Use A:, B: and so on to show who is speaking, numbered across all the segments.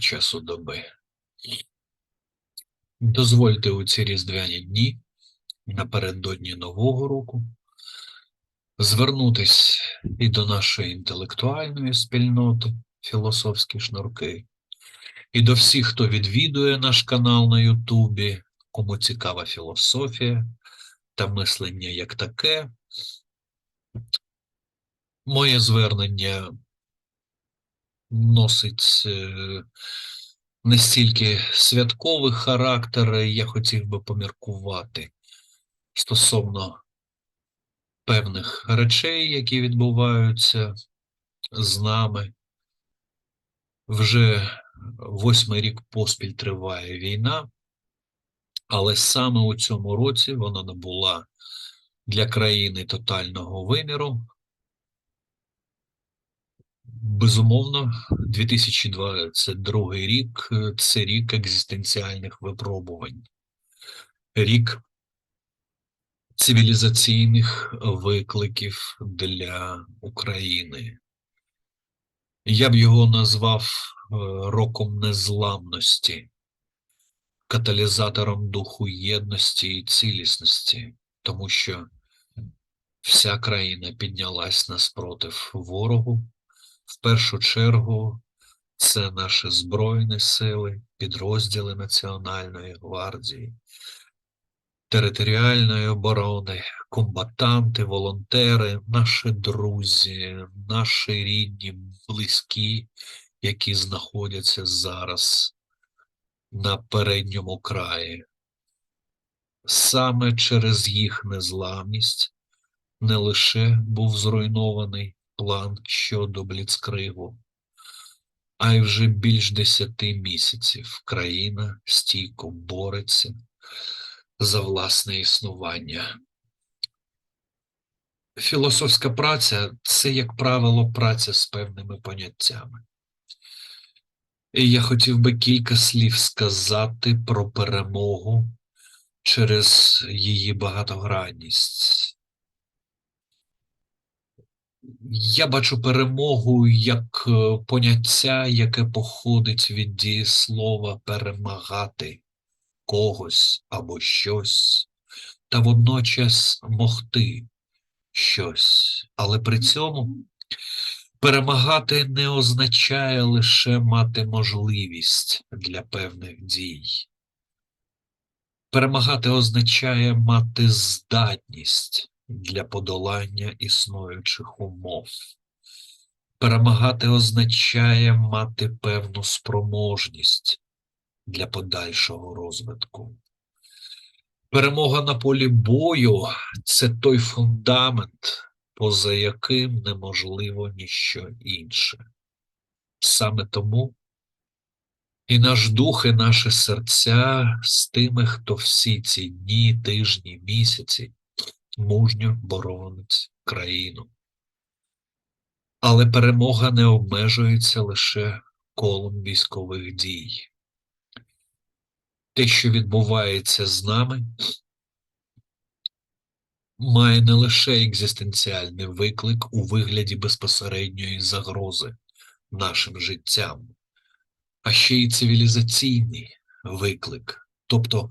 A: Часу доби. Дозвольте у ці різдвяні дні напередодні Нового року звернутись і до нашої інтелектуальної спільноти філософські шнурки, і до всіх, хто відвідує наш канал на Ютубі, кому цікава філософія та мислення як таке. Моє звернення носить е, не стільки святковий характер, я хотів би поміркувати стосовно певних речей, які відбуваються з нами. Вже восьмий рік поспіль триває війна, але саме у цьому році вона набула для країни тотального виміру. Безумовно, 2022 рік е, це рік екзистенціальних випробувань, рік цивілізаційних викликів для України. Я б його назвав е, роком незламності, каталізатором духу єдності і цілісності, тому що вся країна піднялась наспротив ворогу. В першу чергу це наші Збройні сили, підрозділи Національної гвардії, територіальної оборони, комбатанти, волонтери, наші друзі, наші рідні, близькі, які знаходяться зараз на передньому краї. Саме через їх незламність не лише був зруйнований план щодо Бліцкригу, а й вже більш десяти місяців країна стійко бореться за власне існування. Філософська праця це, як правило, праця з певними поняттями. І я хотів би кілька слів сказати про перемогу через її багатогранність. Я бачу перемогу як е, поняття, яке походить від дієслова перемагати когось або щось, та водночас могти щось. Але при цьому перемагати не означає лише мати можливість для певних дій. Перемагати означає мати здатність для подолання існуючих умов. Перемагати означає мати певну спроможність для подальшого розвитку. Перемога на полі бою це той фундамент, поза яким неможливо ніщо інше. Саме тому і наш дух, і наше серця з тими, хто всі ці дні, тижні, місяці мужньо боронить країну. Але перемога не обмежується лише колом військових дій. Те, що відбувається з нами, має не лише екзистенціальний виклик у вигляді безпосередньої загрози нашим життям, а ще й цивілізаційний виклик, тобто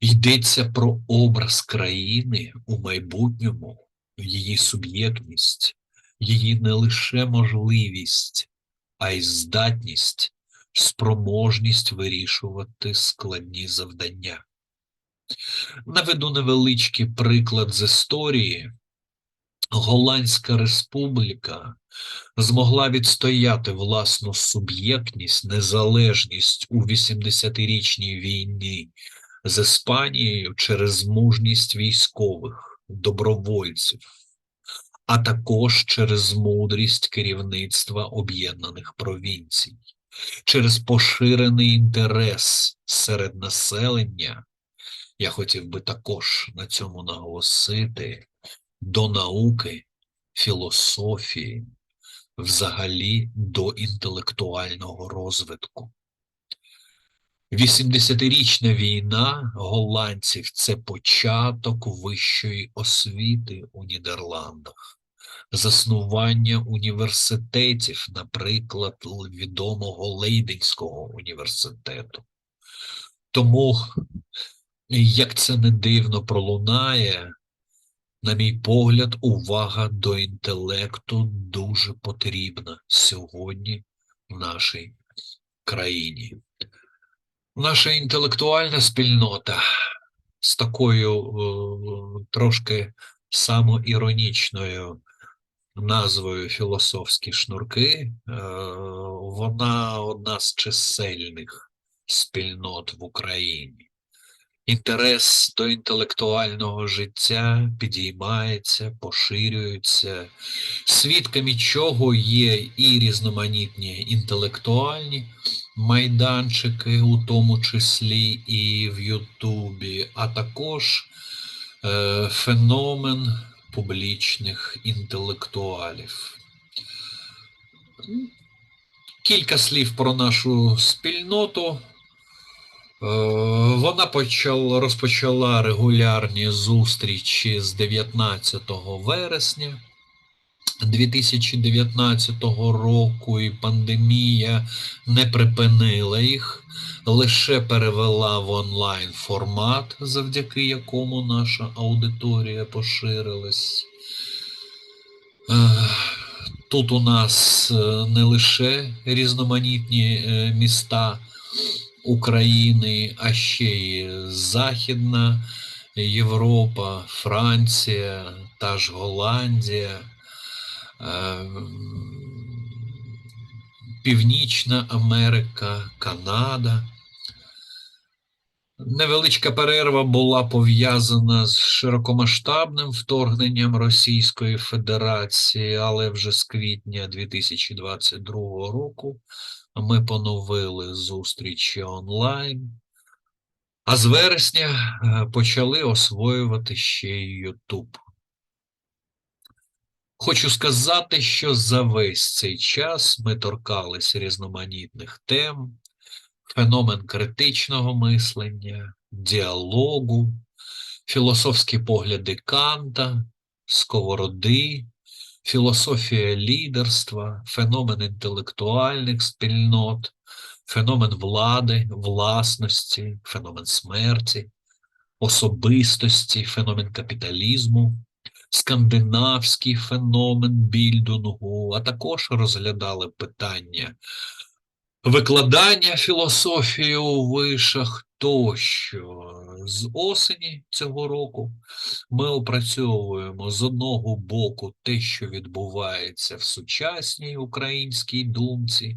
A: Йдеться про образ країни у майбутньому, її суб'єктність, її не лише можливість, а й здатність, спроможність вирішувати складні завдання. Наведу невеличкий приклад з історії. Голландська республіка змогла відстояти власну суб'єктність, незалежність у 80-річній війні з Іспанією через мужність військових, добровольців, а також через мудрість керівництва об'єднаних провінцій, через поширений інтерес серед населення. Я хотів би також на цьому наголосити до науки, філософії, взагалі до інтелектуального розвитку. 80-річна війна голландців це початок вищої освіти у Нідерландах. заснування університетів, наприклад, відомого Лейденського університету. Тому, як це не дивно пролунає, на мій погляд, увага до інтелекту дуже потрібна сьогодні в нашій країні. Наша інтелектуальна спільнота з такою е, трошки самоіронічною назвою філософські шнурки, е, вона одна з чисельних спільнот в Україні. Інтерес до інтелектуального життя підіймається, поширюється, свідками чого є і різноманітні інтелектуальні майданчики, у тому числі і в Ютубі, а також е, феномен публічних інтелектуалів. Кілька слів про нашу спільноту. Е, Вона почала, розпочала регулярні зустрічі з 19 вересня 2019 року, і пандемія не припинила їх, лише перевела в онлайн формат, завдяки якому наша аудиторія поширилась. Е, Тут у нас е, не лише різноманітні міста України, а ще й Західна Європа, Франція, та ж Голландія, е, Північна Америка, Канада. Невеличка перерва була пов'язана з широкомасштабним вторгненням Російської Федерації, але вже з квітня 2022 року ми поновили зустрічі онлайн, а з вересня е, почали освоювати ще й YouTube. Хочу сказати, що за весь цей час ми торкались різноманітних тем, феномен критичного мислення, діалогу, філософські погляди Канта, Сковороди, філософія лідерства, феномен інтелектуальних спільнот, феномен влади, власності, феномен смерті, особистості, феномен капіталізму, скандинавський феномен більдингу, а також розглядали питання викладання філософії у вишах тощо. З осені цього року ми опрацьовуємо з одного боку те, що відбувається в сучасній українській думці,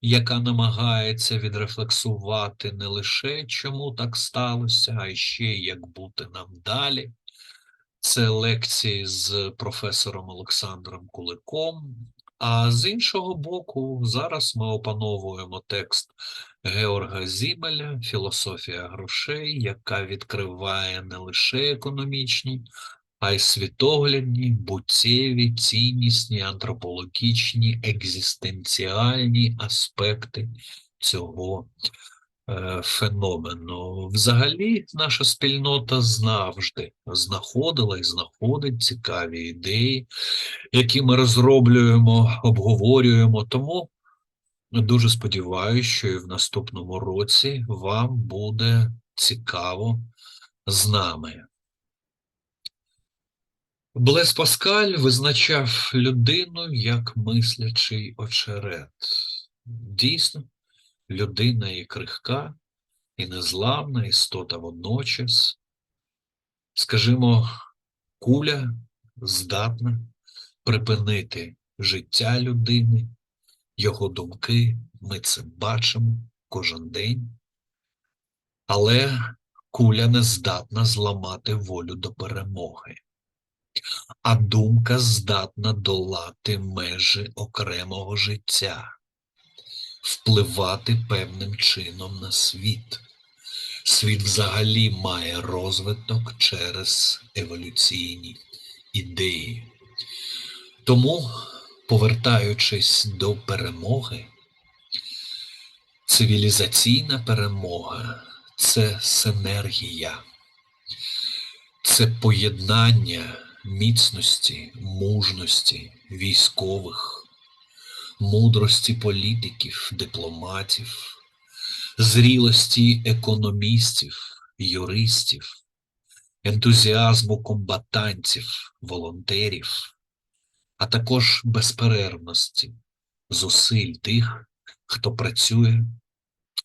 A: яка намагається відрефлексувати не лише чому так сталося, а ще як бути нам далі. Це лекції з професором Олександром Куликом. А з іншого боку, зараз ми опановуємо текст Георга Зімеля Філософія грошей, яка відкриває не лише економічні, а й світоглядні, буттєві, ціннісні, антропологічні, екзистенціальні аспекти цього феномену. Взагалі, наша спільнота завжди знаходила і знаходить цікаві ідеї, які ми розроблюємо, обговорюємо. Тому дуже сподіваюся, що і в наступному році вам буде цікаво з нами. Блес Паскаль визначав людину як мислячий очерет. Дійсно, людина і крихка, і незламна істота водночас. Скажімо, куля здатна припинити життя людини, його думки, ми це бачимо кожен день, але куля не здатна зламати волю до перемоги, а думка здатна долати межі окремого життя, впливати певним чином на світ. Світ взагалі має розвиток через еволюційні ідеї. Тому, повертаючись до перемоги, цивілізаційна перемога це синергія, це поєднання міцності, мужності військових, мудрості політиків, дипломатів, зрілості економістів, юристів, ентузіазму комбатантів, волонтерів, а також безперервності зусиль тих, хто працює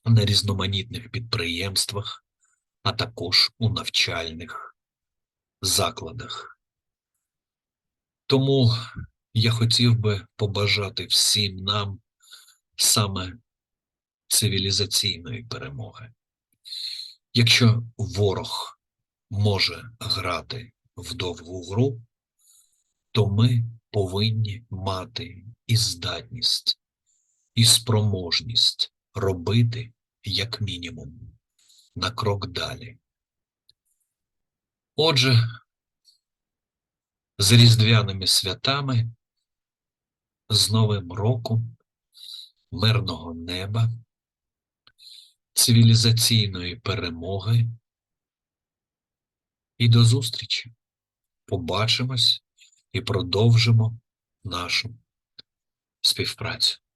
A: на різноманітних підприємствах, а також у навчальних закладах. Тому я хотів би побажати всім нам саме цивілізаційної перемоги. Якщо ворог може грати в довгу гру, то ми повинні мати і здатність, і спроможність робити як мінімум на крок далі. Отже, з різдвяними святами, з Новим роком, мирного неба, цивілізаційної перемоги і до зустрічі. Побачимось і продовжимо нашу співпрацю.